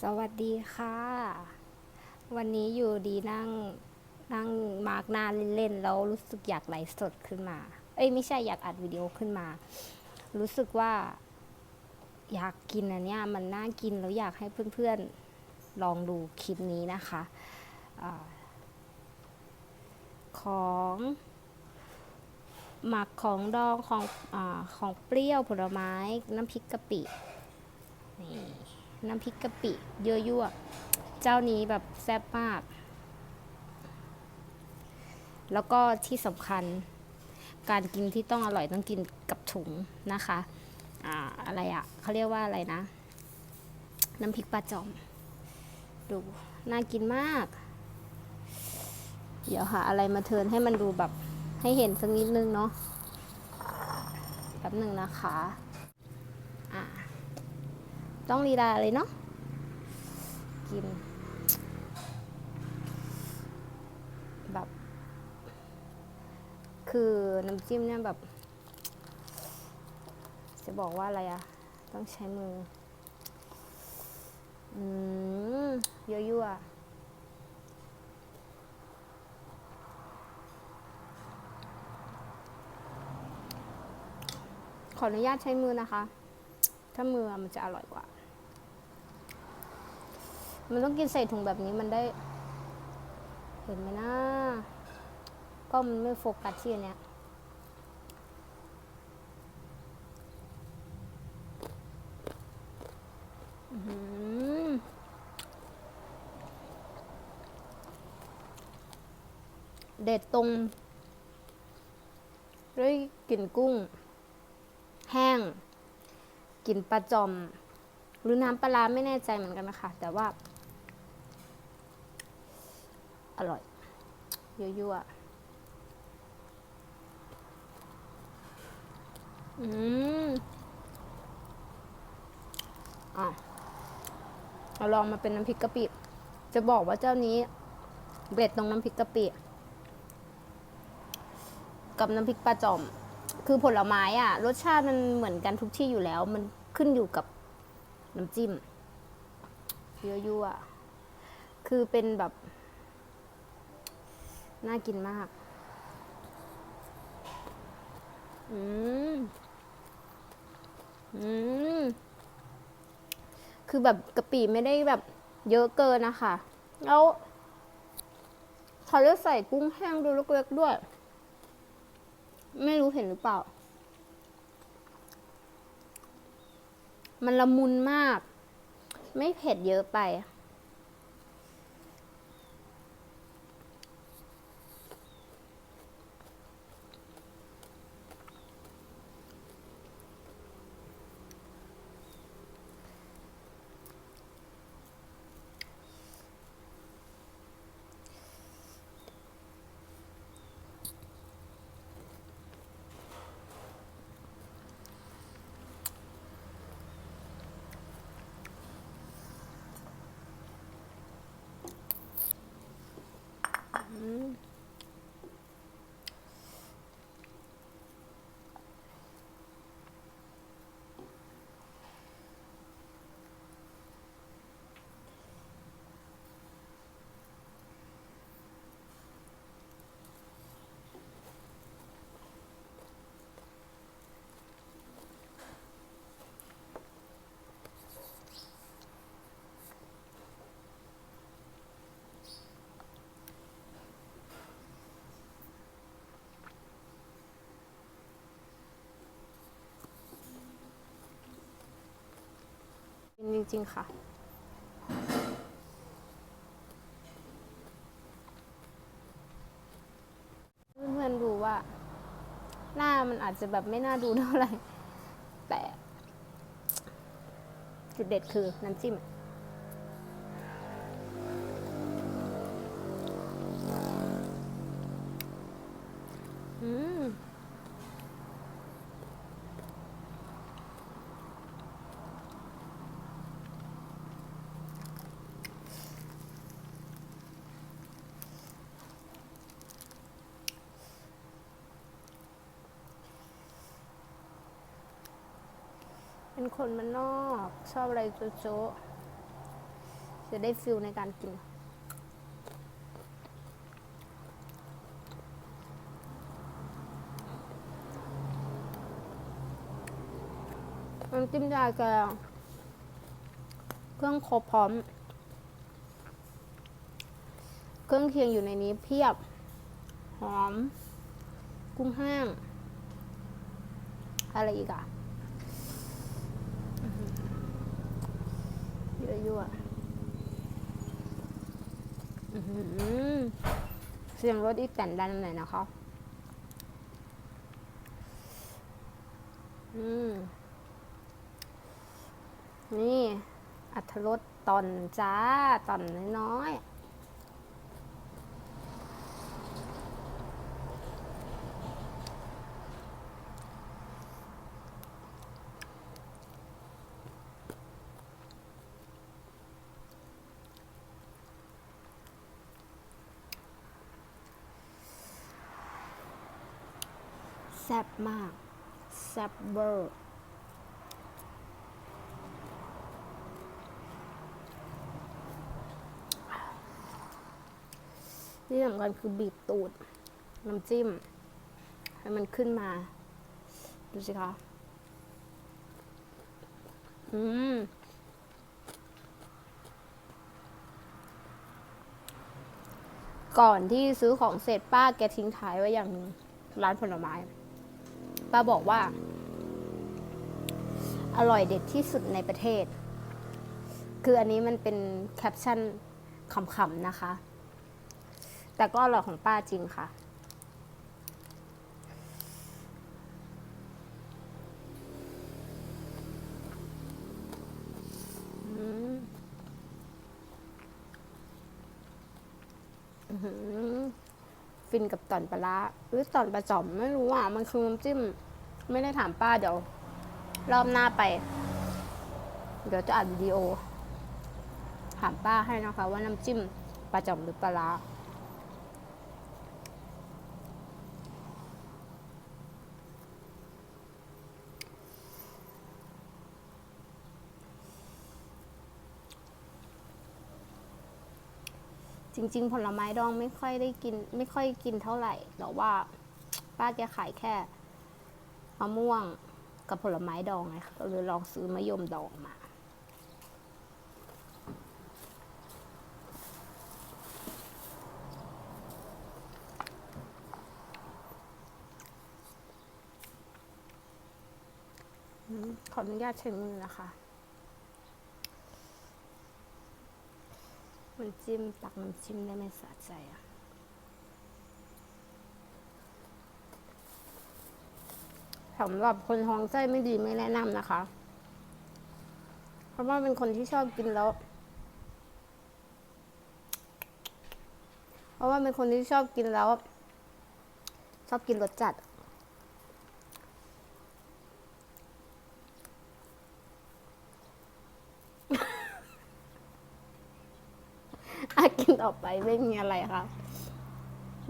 สวัสดีค่ะ วันนี้อยู่ดีนั่งนั่งมาร์กหน้าเล่นๆแล้วรู้สึกอยากไลฟ์สดขึ้นมา เอ้ยไม่ใช่อยากอัดวิดีโอขึ้นมา รู้สึกว่า อยากกินอันเนี้ยมันน่ากินแล้วอยากให้เพื่อนๆลองดูคลิปนี้นะคะอาของหมักของดองของอของเปรี้ยวผลไม้น้ำพริกกะปินี่ น้ำพริกกะปิเยอะยั่วเจ้านี้แบบแซ่บมาก แล้วก็ที่สำคัญการกินที่ต้องอร่อยต้องกินกับถุงนะคะอ่าอะไรอะ่ะเขาเรียกว่าอะไรนะ น้ำพริกปลาจอม ดูน่ากินมาก เดี๋ยวหาอะไรมาเทินให้มันดูแบบให้เห็นสักนิดนึงเนาะแป๊บหนึ่งนะคะ ต้องลีลาเลยเนาะกิน แบบ คือน้ำจิ้มเนี่ยแบบ จะบอกว่าอะไรอะต้องใช้มือ อืมเยั่วๆขออนุญาตใช้มือนะคะ ถ้ามือมันจะอร่อยกว่า มันต้องกินใส่ถุงแบบนี้มันได้ เห็นไหมนะก็มันไม่โฟกัสที่อันเนี้ยเด็ดตรงด้วยกลิ่นกุ้ง แห้งกลิ่นปลาจอม หรือน้ำปลาไม่แน่ใจเหมือนกันนะคะ แต่ว่า ร่อย ยั่วๆ อืมอะเราลองมาเป็นน้ำพริกกะปิ จะบอกว่าเจ้านี้เบ็ดตรงน้ำพริกกะปิกับน้ำพริกปลาจอม คือผลไม้อะรสชาติมันเหมือนกันทุกที่อยู่แล้ว มันขึ้นอยู่กับน้ำจิ้มยั่วๆคือเป็นแบบ น่ากินมาก อืม อืม คือแบบกะปิไม่ได้แบบเยอะเกินนะคะ แล้วเขาจะใส่กุ้งแห้งดูเล็กๆด้วย ไม่รู้เห็นหรือเปล่า มันละมุนมาก ไม่เผ็ดเยอะไป 嗯。 จริง ๆ ค่ะ เพื่อนๆดูว่า หน้ามันอาจจะแบบไม่น่าดูเท่าไหร่ แต่ จุดเด็ดคือน้ำจิ้ม อืม เป็นคนมันนอก ชอบอะไรโจ๊ะจะได้ฟิลในการกิน น้ำจิ้มยาแกงเครื่องครบพร้อม เครื่องเคียงอยู่ในนี้เพียบ หอม กุ้งแห้ง อะไรอีกอะ ยอะยั่วเสียงรถอีแตนดันไหนอยนะคะอืม นี่ อัธรสตอนจ้า ตอนน้อยๆ แซ่บมาก แซ่บเบอร์ที่สำคัญคือบีบตูด น้ำจิ้ม ให้มันขึ้นมา ดูสิคะอืมก่อนที่ซื้อของเสร็จป้าแกทิ้งท้ายไว้อย่างหนึ่งร้านผลไม้ ป้าบอกว่า อร่อยเด็ดที่สุดในประเทศ คืออันนี้มันเป็นแคปชั่นขำๆนะคะ แต่ก็อร่อยของป้าจริงค่ะ อืม ฟินกับต่อนปลาร้าหรือต่อนปลาจอมไม่รู้อะมันคือน้ำจิ้ม ไม่ได้ถามป้าเดี๋ยว รอบหน้าไป เดี๋ยวจะอัดวิดีโอ ถามป้าให้นะคะ ว่าน้ำจิ้มปลาจอมหรือปลาร้า จริง ๆ ผลไม้ดองไม่ค่อยได้กิน ไม่ค่อยกินเท่าไหร่แต่ว่า ป้าแกขายแค่มะม่วงกับผลไม้ดองไงคะก็เลยลองซื้อมะยมดองมา ขออนุญาตใช้มือนะคะ มันจิ้มตักน้ำจิ้มได้ไม่สะใจอะสำหรับคนท้องไส้ไม่ดีไม่แนะนำนะคะ เพราะว่าเป็นคนที่ชอบกินแล้ว เพราะว่าเป็นคนที่ชอบกินแล้ว ชอบกินรสจัด อากินต่อไปไม่มีอะไรค่ะ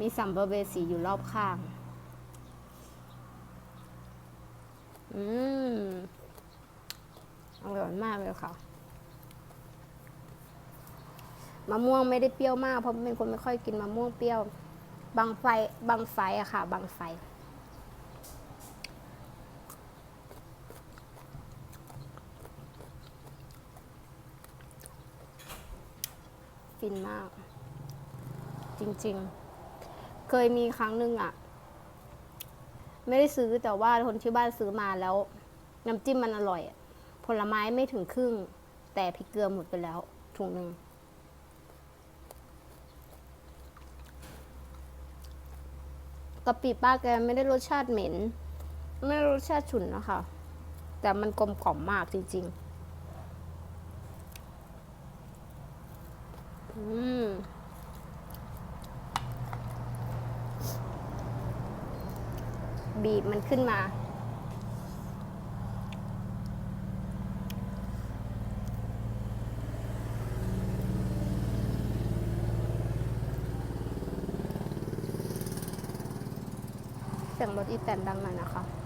มีสัมภเวสีอยู่รอบข้าง อืมอร่อยมากเลยค่ะ มะม่วงไม่ได้เปรี้ยวมาก เพราะเป็นคนไม่ค่อยกินมะม่วงเปรี้ยว บางไฟ บางไฟอะค่ะ บางไฟ ฟินมาก จริงๆ เคยมีครั้งหนึ่งอะไม่ได้ซื้อแต่ว่าคนที่บ้านซื้อมาแล้ว น้ำจิ้มมันอร่อย ผลไม้ไม่ถึงครึ่ง แต่พริกเกลือหมดไปแล้วถุงหนึ่งกะปิป้าแกไม่ได้รสชาติเหม็น ไม่รสชาติฉุนนะคะ แต่มันกลมกล่อมมากจริง ๆ อืม บีบมันขึ้นมา เสียงรถอีแตนดังหน่อยนะคะ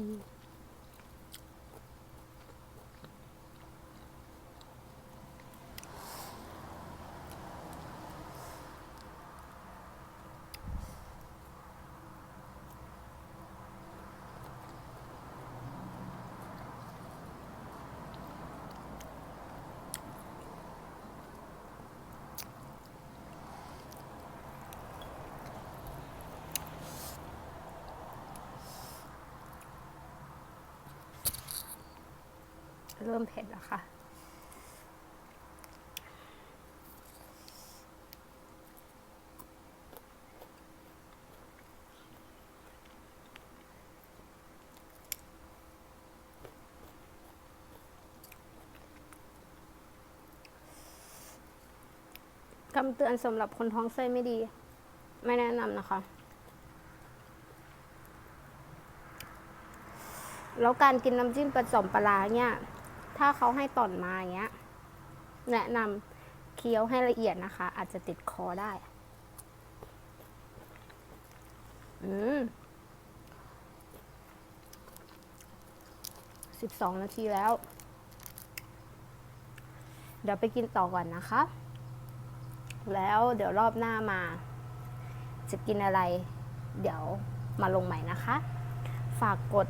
嗯。 เริ่มเผ็ดแล้วค่ะ คำเตือนสำหรับคนท้องไส้ไม่ดี ไม่แนะนำนะคะ แล้วการกินน้ำจิ้มประจอมปลาร้าเนี่ย ถ้าเขาให้ต่อนมาอย่างเงี้ย แนะนำเคี้ยวให้ละเอียดนะคะ อาจจะติดคอได้ อืมสิบสองนาทีแล้ว เดี๋ยวไปกินต่อก่อนนะคะ แล้วเดี๋ยวรอบหน้ามา จะกินอะไร เดี๋ยวมาลงใหม่นะคะ ฝากกด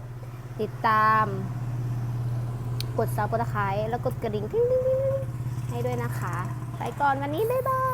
ติดตาม กดซับสไคร้แล้วกดกระดิ่งทิ้งให้ด้วยนะคะ ไปก่อนวันนี้บ๊ายบาย